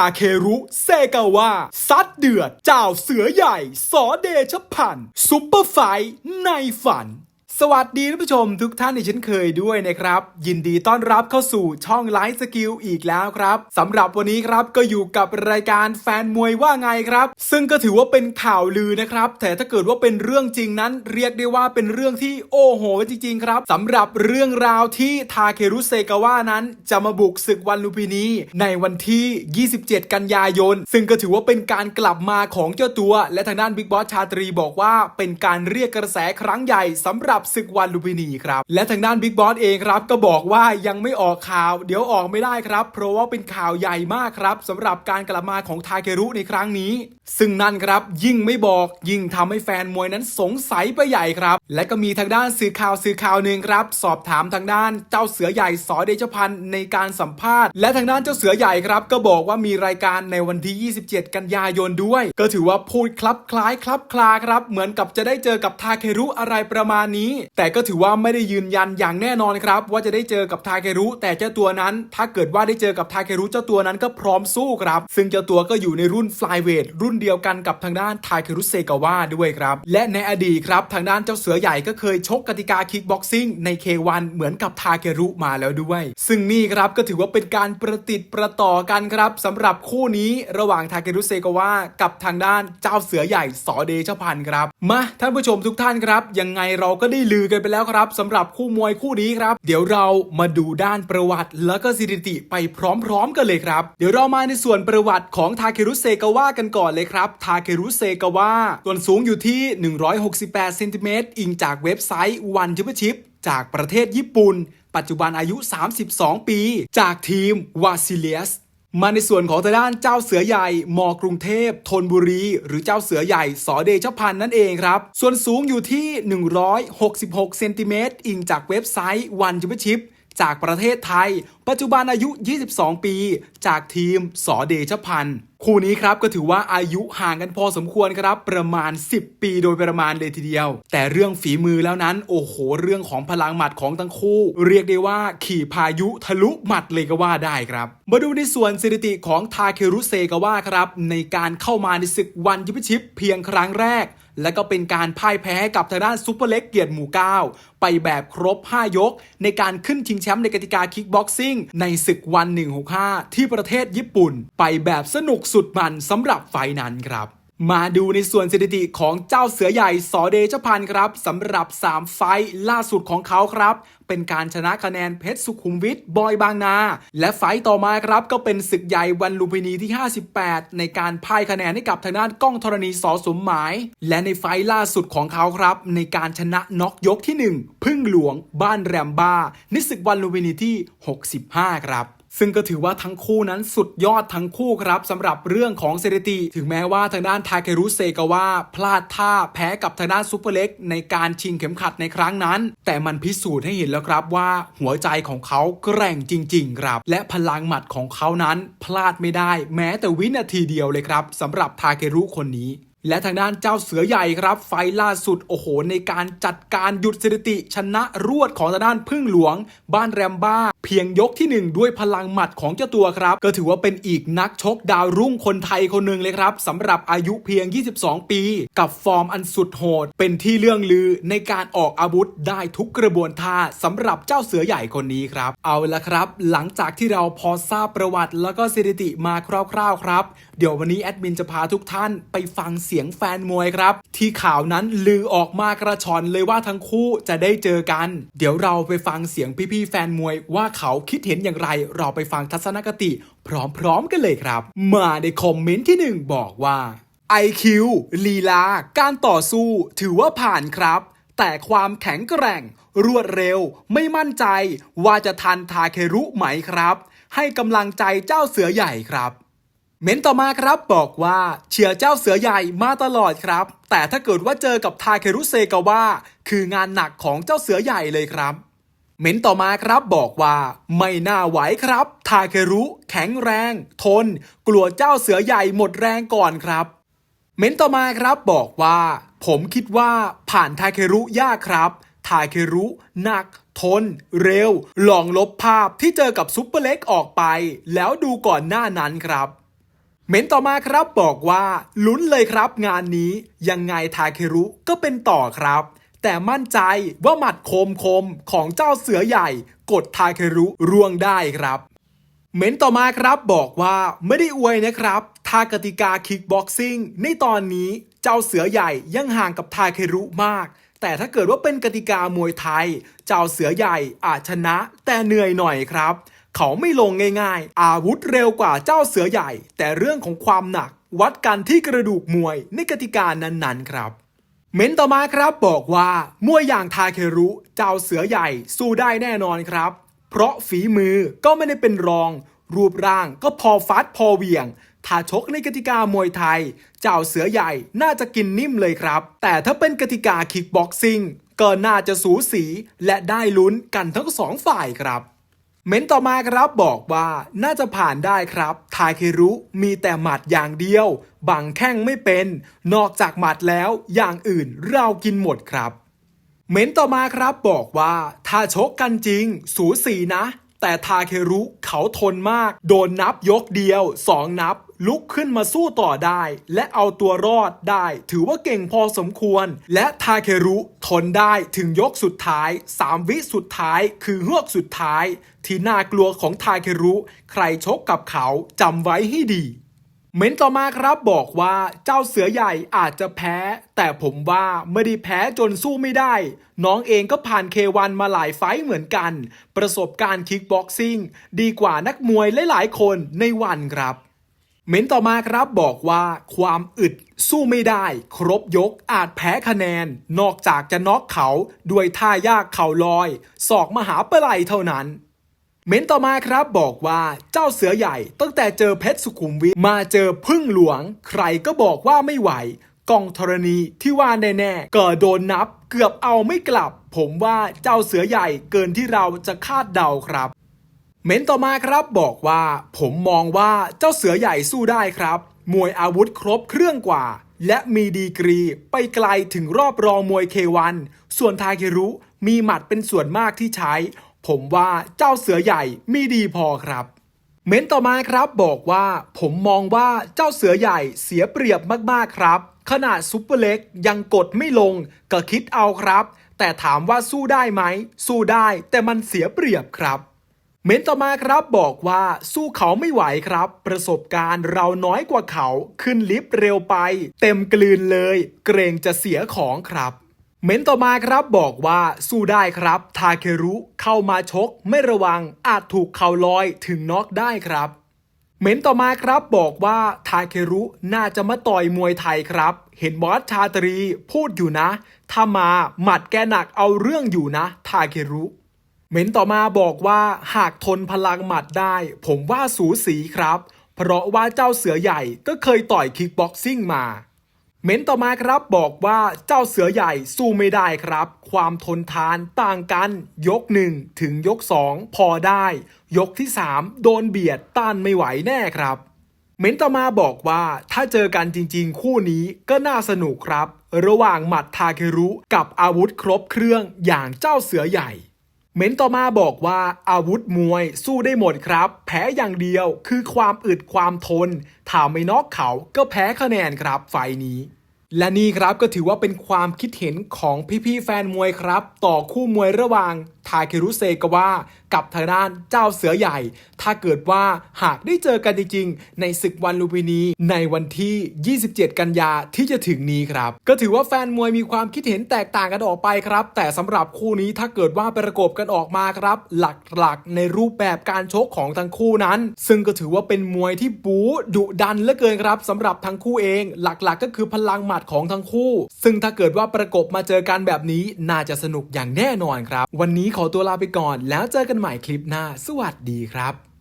าเครุเซกาวะซัดเดือดเจ้าเสือใหญ่ สอเดชพันธ์ซุปเปอร์ไฟในฝัน สวัสดีท่านผู้ชมทุกท่านที่ฉันเคยด้วยนะครับ ยินดีต้อนรับเข้าสู่ช่องไลฟ์สกิลอีกแล้วครับสำหรับวันนี้ครับก็อยู่กับรายการแฟนมวยว่าไงครับ ซึ่งก็ถือว่าเป็นข่าวลือนะครับ แต่ถ้าเกิดว่าเป็นเรื่องจริงนั้น เรียกได้ว่าเป็นเรื่องที่โอ้โหจริงๆครับสำหรับเรื่องราวที่ทาเครุเซกาวะนั้นจะมาบุกศึกวันลุมพินีในวันที่ 27 กันยายน ซึ่งก็ถือว่าเป็นการกลับมาของเจ้าตัว และทางด้านบิ๊กบอสชาตรีบอกว่าเป็นการเรียกกระแสครั้งใหญ่สำหรับศึกวันลุมพินีครับ และทางด้านบิ๊กบอสเองครับก็บอกว่ายังไม่ออกข่าว เดี๋ยวออกไม่ได้ครับ เพราะว่าเป็นข่าวใหญ่มากครับสำหรับการกลับมาของทาเครุในครั้งนี้ ซึ่งนั่นครับยิ่งไม่บอกยิ่งทำให้แฟนมวยนั้นสงสัยไปใหญ่ครับ และก็มีทางด้านสื่อข่าวสื่อข่าวหนึ่งครับ สอบถามทางด้านเจ้าเสือใหญ่สอเดชพันธ์ในการสัมภาษณ์ และทางด้านเจ้าเสือใหญ่ครับ ก็บอกว่ามีรายการในวันที่ 27 กันยายนด้วย ก็ถือว่าพูดคลับคล้ายคลับคลาครับ เหมือนกับจะได้เจอกับทาเครุอะไรประมาณนี้แต่ก็ถือว่าไม่ได้ยืนยันอย่างแน่นอนครับ ว่าจะได้เจอกับทาเครุแต่เจ้าตัวนั้น ถ้าเกิดว่าได้เจอกับทาเครุเจ้าตัวนั้นก็พร้อมสู้ครับ ซึ่งเจ้าตัวก็อยู่ในรุ่นฟลายเวทรุ่นเดียวกันกับทางด้านทาเครุเซกาวะด้วยครับ และในอดีตครับทางด้านเจ้าเสือใหญ่ก็เคยชกกติกาคิกบ็อกซิ่งใน K1 เหมือนกับทาเครุมาแล้วด้วย ซึ่งนี่ครับก็ถือว่าเป็นการประติดประต่อกันครับสำหรับคู่นี้ระหว่างทาเครุเซกาวะกับทางด้านเจ้าเสือใหญ่สอเดชพันธ์ครับมาท่านผู้ชมทุกท่านครับ ยังไงเราก็ได้ลือกันไปแล้วครับสำหรับคู่มวยคู่นี้ครับ เดี๋ยวเรามาดูด้านประวัติ แล้วก็สถิติไปพร้อมๆกันเลยครับ เดี๋ยวเรามาในส่วนประวัติของทาเครุเซกาวะกันก่อนเลยครับทาเครุเซกาวะส่วนสูงอยู่ที่ 168เซนติเมตรอิงจากเว็บไซต์วันชิปชิปจากประเทศญี่ปุ่น ปัจจุบันอายุ 32 ปี จากทีมวาซิเลียส มาในส่วนของทางด้านเจ้าเสือใหญ่มอกรุงเทพธนบุรี หรือเจ้าเสือใหญ่สอเดชพันธ์นั่นเองครับ ส่วนสูงอยู่ที่ 166 เซนติเมตรอิงจากเว็บไซต์วันจิ p ชิป จากประเทศไทย ปัจจุบันอายุ 22 ปี จากทีมสอเดชพันธ์คู่นี้ครับก็ถือว่าอายุห่างกันพอสมควรครับ ประมาณ 10 ปีโดยประมาณเลยทีเดียว แต่เรื่องฝีมือแล้วนั้น โอ้โห เรื่องของพลังหมัดของทั้งคู่ เรียกได้ว่าขี่พายุทะลุหมัดเลยก็ว่าได้ครับ มาดูในส่วนสถิติของทาเครุเซกาวะครับ ในการเข้ามาในศึกวันยิปชิปเพียงครั้งแรก และก็เป็นการพ่ายแพ้กับทางด้านซูเปอร์เล็กเกียรติหมู่เก้าไปแบบครบ 5 ยก ในการขึ้นชิงแชมป์ในกติกาคิกบ็อกซิ่งในศึกวัน 165 ที่ประเทศญี่ปุ่น ไปแบบสนุกสุดมันสำหรับไฟนั้นครับ มาดูในส่วนสถิติของเจ้าเสือใหญ่สอเดชพันธ์ครับสำหรับ 3 ไฟล่าสุดของเขาครับ เป็นการชนะคะแนนเพชรสุขุมวิทบอยบางนา และไฟต่อมาครับก็เป็นศึกใหญ่วันลุมพินีที่ 58 ในการพ่ายคะแนนให้กับทางด้านก้องธรณีสอสมหมาย และในไฟล่าสุดของเขาครับ ในการชนะน็อกยกที่ 1 พึ่งหลวงบ้านแรมบ้าในศึกวันลุมพินีที่ 65 ครับ ซึ่งก็ถือว่าทั้งคู่นั้นสุดยอดทั้งคู่ครับสำหรับเรื่องของสถิติ ถึงแม้ว่าทางด้านทาเครุเซกาวะพลาดท่าแพ้กับทางด้านซูเปอร์เล็กในการชิงเข็มขัดในครั้งนั้น แต่มันพิสูจน์ให้เห็นแล้วครับว่าหัวใจของเขาแกร่งจริง ๆ ครับ และพลังหมัดของเขานั้นพลาดไม่ได้ แม้แต่วินาทีเดียวเลยครับสำหรับทาเครุคนนี้ และทางด้านเจ้าเสือใหญ่ครับ ไฟล่าสุดโอ้โห ในการจัดการหยุดสถิติชนะรวดของทางด้านพึ่งหลวง บ้านแรมบ้า เพียงยกที่ 1 ด้วยพลังหมัดของเจ้าตัวครับ ก็ถือว่าเป็นอีกนักชกดาวรุ่งคนไทยคนหนึ่งเลยครับสำหรับอายุเพียง 22 ปี กับฟอร์มอันสุดโหด เป็นที่เรื่องลือในการออกอาวุธได้ทุกกระบวนท่าสำหรับเจ้าเสือใหญ่คนนี้ครับ เอาละครับ หลังจากที่เราพอทราบประวัติแล้วก็สถิติมาคร่าวๆครับ เดี๋ยววันนี้แอดมินจะพาทุกท่านไปฟังเสียงแฟนมวยครับ ที่ข่าวนั้นลือออกมากระชอนเลยว่าทั้งคู่จะได้เจอกัน เดี๋ยวเราไปฟังเสียงพี่ๆแฟนมวยว่าเขาคิดเห็นอย่างไร เราไปฟังทัศนคติ พร้อมๆกันเลยครับ มาในคอมเมนต์ที่หนึ่งบอกว่า IQ ลีลา การต่อสู้ ถือว่าผ่านครับ แต่ความแข็งแกร่ง รวดเร็ว ไม่มั่นใจ ว่าจะทันทาเครุไหมครับ ให้กำลังใจเจ้าเสือใหญ่ครับ เม้นต่อมาครับบอกว่าเชียร์เจ้าเสือใหญ่มาตลอดครับ แต่ถ้าเกิดว่าเจอกับทาเครุเซกาวะคืองานหนักของเจ้าเสือใหญ่เลยครับ เม้นต่อมาครับบอกว่า ไม่น่าไหวครับทาเครุ แข็งแรง ทน กลัวเจ้าเสือใหญ่หมดแรงก่อนครับ เม้นต่อมาครับบอกว่า ผมคิดว่าผ่านทาเครุยากครับทาเครุหนักทน เร็ว ลองลบภาพที่เจอกับซุปเปอร์เล็กออกไป แล้วดูก่อนหน้านั้นครับ เมนต่อมาครับบอกว่าลุ้นเลยครับงานนี้ยังไงทาเครุก็เป็นต่อครับ แต่มั่นใจว่าหมัดคมคมของเจ้าเสือใหญ่ กดทาเครุร่วงได้ครับ เมนต่อมาครับบอกว่าไม่ได้อวยนะครับทากติกาคิกบ็อกซิ่งในตอนนี้เจ้าเสือใหญ่ยังห่างกับทาเครุมาก แต่ถ้าเกิดว่าเป็นกติกามวยไทย เจ้าเสือใหญ่อาจชนะ แต่เหนื่อยหน่อยครับ เขาไม่ลงง่ายๆ อาวุธเร็วกว่าเจ้าเสือใหญ่ แต่เรื่องของความหนัก วัดกันที่กระดูกมวยในกติกานั้นๆครับ เม้นต่อมาครับบอกว่ามวยอย่างทาเครุ เจ้าเสือใหญ่สู้ได้แน่นอนครับ เพราะฝีมือก็ไม่ได้เป็นรอง รูปร่างก็พอฟัดพอเวียงถ้าชกในกติกามวยไทย เจ้าเสือใหญ่น่าจะกินนิ่มเลยครับ แต่ถ้าเป็นกติกาคิกบ็อกซิ่งก็น่าจะสูสีและได้ลุ้นกันทั้งสองฝ่ายครับ เม้นต่อมาครับบอกว่าน่าจะผ่านได้ครับทาเครุมีแต่หมัดอย่างเดียว บังแข้งไม่เป็น นอกจากหมัดแล้วอย่างอื่นเรากินหมดครับ เม้นต่อมาครับบอกว่าถ้าชกกันจริง สูสีนะ แต่ทาเครุเขาทนมาก โดนนับยกเดียวสองนับ ลุกขึ้นมาสู้ต่อได้ และเอาตัวรอดได้ ถือว่าเก่งพอสมควร และทาเครุทนได้ถึงยกสุดท้าย 3 วิสุดท้าย คือเฮือกสุดท้าย ที่น่ากลัวของทาเครุ ใครชกกับเขาจำไว้ให้ดีเม้นต่อมาครับบอกว่าเจ้าเสือใหญ่อาจจะแพ้ แต่ผมว่าไม่ได้แพ้จนสู้ไม่ได้ น้องเองก็ผ่านเควันมาหลายไฟเหมือนกัน ประสบการณ์คิกบ็อกซิ่ง ดีกว่านักมวยหลายๆคนในวันครับ เม้นต่อมาครับบอกว่าความอึดสู้ไม่ได้ ครบยกอาจแพ้คะแนน นอกจากจะน็อกเขาด้วยท่ายากเข่าลอย ศอกมหาปลัยเท่านั้น เม้นต่อมาครับบอกว่าเจ้าเสือใหญ่ตั้งแต่เจอเพชรสุขุมวิทมาเจอพึ่งหลวง ใครก็บอกว่าไม่ไหวกองธรณีที่ว่าแน่ๆก็โดนนับ เกือบเอาไม่กลับ ผมว่าเจ้าเสือใหญ่เกินที่เราจะคาดเดาครับ เม้นต่อมาครับบอกว่าผมมองว่าเจ้าเสือใหญ่สู้ได้ครับ มวยอาวุธครบเครื่องกว่า และมีดีกรีไปไกลถึงรอบรองมวยเควันส่วนทาเครุมีหมัดเป็นส่วนมากที่ใช้ ผมว่าเจ้าเสือใหญ่มีดีพอครับ เม้นต่อมาครับบอกว่าผมมองว่าเจ้าเสือใหญ่เสียเปรียบมากๆครับ ขนาดซุปเปอร์เล็กยังกดไม่ลงก็คิดเอาครับ แต่ถามว่าสู้ได้ไหม สู้ได้แต่มันเสียเปรียบครับ เม้นต่อมาครับบอกว่าสู้เขาไม่ไหวครับ ประสบการณ์เราน้อยกว่าเขาขึ้นลิฟต์เร็วไป เต็มกลืนเลย เกรงจะเสียของครับ เม้นต่อมาครับบอกว่าสู้ได้ครับ ทาเครุเข้ามาชก ไม่ระวังอาจถูกเข่าลอยถึงน็อกได้ครับ เม้นต่อมาครับบอกว่าทาเครุน่าจะมาต่อยมวยไทยครับ เห็นบอสชาตรีพูดอยู่นะ ถ้ามาหมัดแกหนักเอาเรื่องอยู่นะ ทาเครุ เม้นต่อมาบอกว่าหากทนพลังหมัดได้ ผมว่าสูสีครับ เพราะว่าเจ้าเสือใหญ่ก็เคยต่อยคิกบ็อกซิ่งมาเม้นต่อมาครับบอกว่าเจ้าเสือใหญ่สู้ไม่ได้ครับ ความทนทานต่างกัน ยกหนึ่งถึงยกสองพอได้ ยกที่ 3 โดนเบียดต้านไม่ไหวแน่ครับ เม้นต่อมาบอกว่าถ้าเจอกันจริงๆ คู่นี้ก็น่าสนุกครับ ระหว่างหมัดทาเครุกับอาวุธครบเครื่องอย่างเจ้าเสือใหญ่ เม้นต่อมาบอกว่าอาวุธมวยสู้ได้หมดครับ แพ้อย่างเดียวคือความอึดความทนถ้าไม่นอกเขาก็แพ้คะแนนครับไฟล์นี้ และนี่ครับก็ถือว่าเป็นความคิดเห็นของพี่ๆแฟนมวยครับ ต่อคู่มวยระหว่างาเครุเซกาวะกับทางด้านเจ้าเสือใหญ่ ถ้าเกิดว่าหากได้เจอกันจริงๆ ในศึกวันลุมพินีในวันที่ 27 กันยาที่จะถึงนี้ครับ ก็ถือว่าแฟนมวยมีความคิดเห็นแตกต่างกันออกไปครับ แต่สำหรับคู่นี้ถ้าเกิดว่าประกบกันออกมาครับ หลักๆ ในรูปแบบการชกของทั้งคู่นั้น ซึ่งก็ถือว่าเป็นมวยที่บู๊ดุดันเหลือเกินครับสำหรับทั้งคู่เอง หลักๆ ก็คือพลังหมัดของทั้งคู่ ซึ่งถ้าเกิดว่าประกบมาเจอกันแบบนี้น่าจะสนุกอย่างแน่นอนครับ วันนี้ขอขอตัวลาไปก่อน แล้วเจอกันใหม่คลิปหน้า สวัสดีครับ